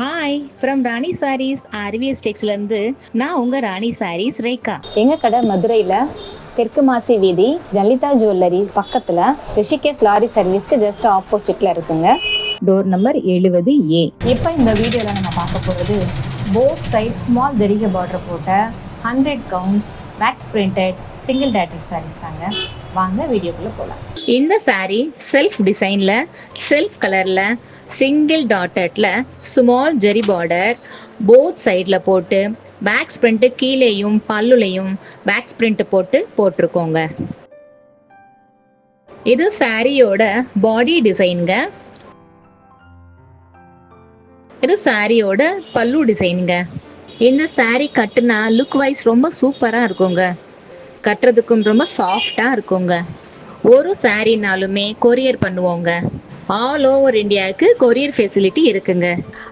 Hi from Rani sarees R V S டெக்ஸ்லேருந்து நான் உங்கள் ராணி சாரீஸ் ரேகா எங்கள் கடை மதுரையில் தெற்கு மாசி வீதி லலிதா ஜுவல்லரி பக்கத்தில் ரிஷிகேஷ் லாரி சர்வீஸ்க்கு ஜஸ்ட் ஆப்போசிட்டில் இருக்குங்க. டோர் நம்பர் எழுபது ஏ இப்போ இந்த வீடியோவில் நம்ம பார்க்க போகிறது போத் சைட் ஸ்மால் ஜெரிகை பார்டர் போட்ட hundred counts max printed single dotted sarees தாங்க. வாங்க வீடியோக்குள்ளே போகலாம் இந்த saree செல்ஃப் டிசைனில் செல்ஃப் கலரில் சிங்கிள் டாட்டட்டில் ஸ்மால் ஜெரி பார்டர் போத் சைடில் போட்டு பேக் ஸ்ப்ரிண்ட்டு கீழேயும் பல்லுலையும் பேக் ஸ்ப்ரிண்ட் போட்டு போட்டிருக்கோங்க. இது சாரியோட பாடி டிசைனுங்க இது சாரியோட பல்லு டிசைனுங்க இந்த சாரி கட்டுனா லுக் வைஸ் ரொம்ப சூப்பராக இருக்குங்க. கட்டுறதுக்கும் ரொம்ப சாஃப்டாக இருக்குங்க. ஒரு சாரினாலுமே கொரியர் பண்ணுவோங்க. ஆல் ஓவர் இந்தியாவுக்கு கொரியர் ஃபெசிலிட்டி இருக்குங்க.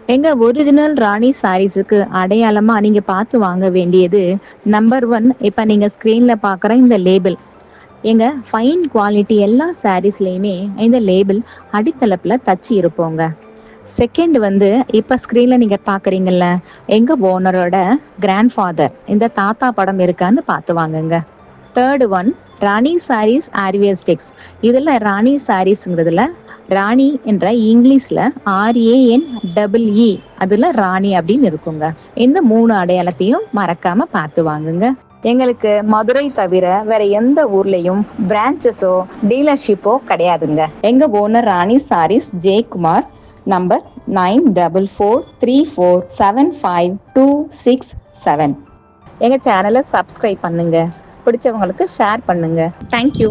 எங்க ஒரிஜினல் ராணி சாரீஸுக்கு அடையாளமா நீங்க பார்த்து வாங்க வேண்டியது நம்பர் ஒன் இப்ப நீங்க ஸ்கிரீன்ல பாக்குற இந்த லேபிள் எங்க ஃபைன் குவாலிட்டி எல்லா சாரீஸ்லயுமே இந்த லேபிள் அடித்தளப்புல தச்சு இருப்போங்க. செகண்ட் வந்து இப்ப ஸ்கிரீன்ல நீங்க பாக்குறீங்கல்ல எங்க ஓனரோட கிராண்ட் ஃபாதர் இந்த தாத்தா படம் இருக்கான்னு பார்த்து வாங்குங்க. தேர்டு ஒன் ராணி சாரீஸ் ஆர்வியஸ்டிக்ஸ் இதில் ராணி சாரீஸ்ங்கிறதுல ராணி என்ற இங்கிலீஷில் ஆர்ஏஎன் டபுள் இ ராணி அப்படின்னு இருக்குங்க. இந்த மூணு அடையாளத்தையும் மறக்காமல் பார்த்து வாங்குங்க. எங்களுக்கு மதுரை தவிர வேற எந்த ஊர்லயும் பிரான்ச்சஸோ டீலர்ஷிப்போ கிடையாதுங்க. எங்க owner Rani sarees Jayakumar number nine double four three four seven five two six seven எங்க சேனலை சப்ஸ்கிரைப் பண்ணுங்க. பிடிச்சவங்களுக்கு ஷேர் பண்ணுங்க. தேங்க்யூ